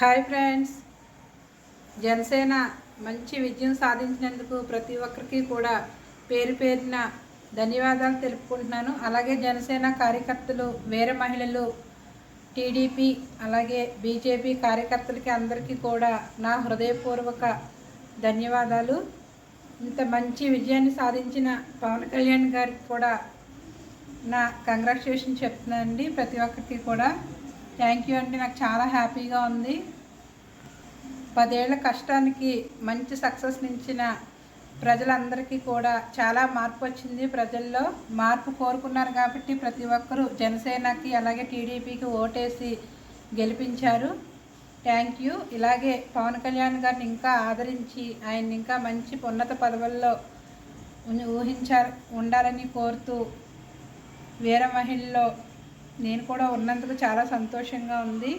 Hi friends. Janasena మంచి విజయం సాధించినందుకు ప్రతి ఒక్కరికి కూడా పేరు పేరిన ధన్యవాదాలు తెలుపుకుంటున్నాను. అలాగే జనసేన కార్యకర్తలు వేరే మహిళలు టీడీపీ అలాగే బీజేపీ కార్యకర్తలకి అందరికీ కూడా నా హృదయపూర్వక ధన్యవాదాలు. ఇంత మంచి విజయాన్ని సాధించిన పవన్ కళ్యాణ్ గారికి కూడా నా కంగ్రాచులేషన్ చెప్తున్నానండి. ప్రతి ఒక్కరికి కూడా థ్యాంక్ యూ అండి. నాకు చాలా హ్యాపీగా ఉంది. పదేళ్ళ కష్టానికి మంచి సక్సెస్ నించిన ప్రజలందరికీ కూడా చాలా మార్పు వచ్చింది ప్రజల్లో. మార్పు కోరుకున్నారు కాబట్టి ప్రతి ఒక్కరూ జనసేనకి అలాగే టీడీపీకి ఓటేసి గెలిపించారు. థ్యాంక్ యూ ఇలాగే పవన్ కళ్యాణ్ గారిని ఇంకా ఆదరించి ఆయన్ని ఇంకా మంచి ఉన్నత పదవుల్లో ఊహించారు ఉండాలని కోరుతూ వీర మహిళలో నేను కూడా ఉన్నందుకు చాలా సంతోషంగా ఉంది.